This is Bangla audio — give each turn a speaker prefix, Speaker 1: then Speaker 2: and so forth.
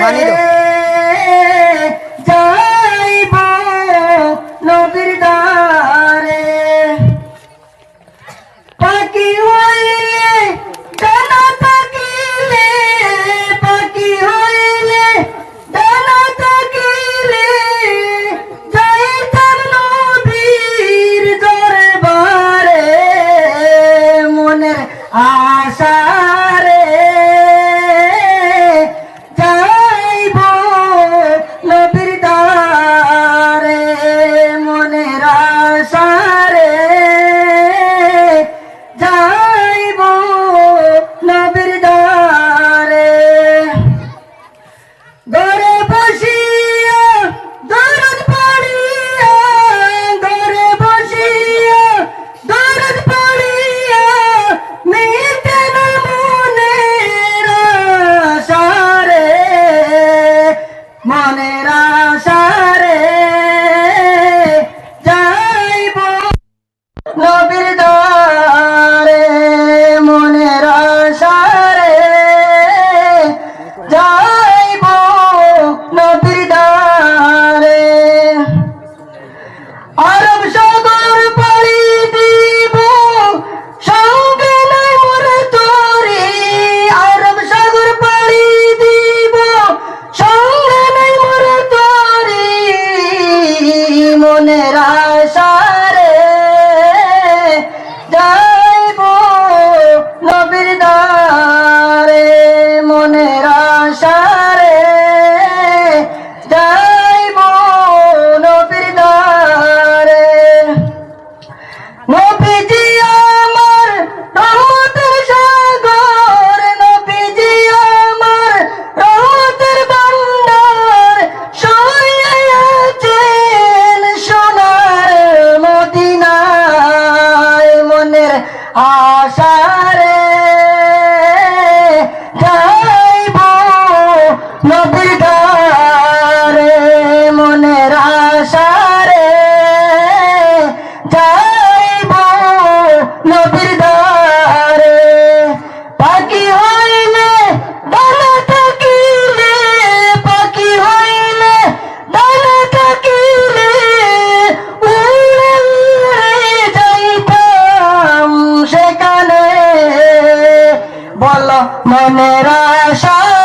Speaker 1: sonido. আশারে যাইব নবীর মনের আশারে